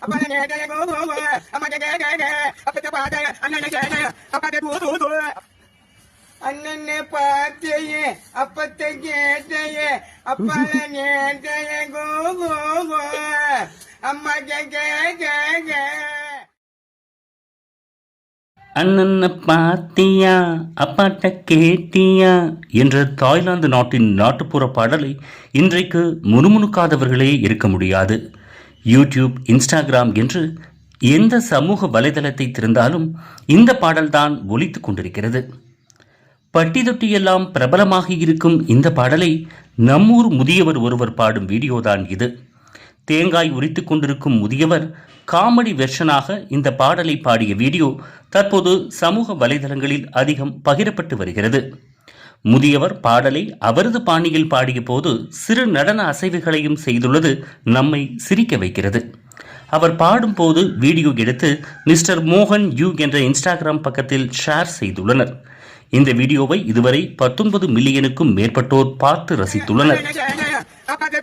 அண்ணனை கோ கோ கோ அண்ணனை தூ தூ தூ அண்ணனை கோ கோ கோ பாத்தியா அப்பாட்ட கேட்டியா என்ற தாய்லாந்து நாட்டின் நாட்டுப்புற பாடலை இன்றைக்கு முணுமுணுக்காதவர்களே இருக்க முடியாது யூடியூப் இன்ஸ்டாகிராம் என்று எந்த சமூக வலைதளத்தை திறந்தாலும் இந்த பாடல்தான் ஒலித்துக் கொண்டிருக்கிறது. பட்டி தொட்டியெல்லாம் பிரபலமாக இருக்கும் இந்த பாடலை நம்மூர் முதியவர் ஒருவர் பாடும் வீடியோதான் இது. தேங்காய் உரித்து கொண்டிருக்கும் முதியவர் காமெடி வெர்ஷனாக இந்த பாடலை பாடிய வீடியோ தற்போது சமூக வலைதளங்களில் அதிகம் பகிரப்பட்டு வருகிறது. முதியவர் பாடலை அவரது பாணியில் பாடிய போது சிறு நடன அசைவுகளையும் செய்துள்ளது நம்மை சிரிக்க வைக்கிறது. அவர் பாடும்போது வீடியோ எடுத்து மிஸ்டர் மோகன் யூ என்ற இன்ஸ்டாகிராம் பக்கத்தில் ஷேர் செய்துள்ளனர். இந்த வீடியோவை இதுவரை பத்தொன்பது மில்லியனுக்கும் மேற்பட்டோர் பார்த்து ரசித்துள்ளனர். அப்பத்தை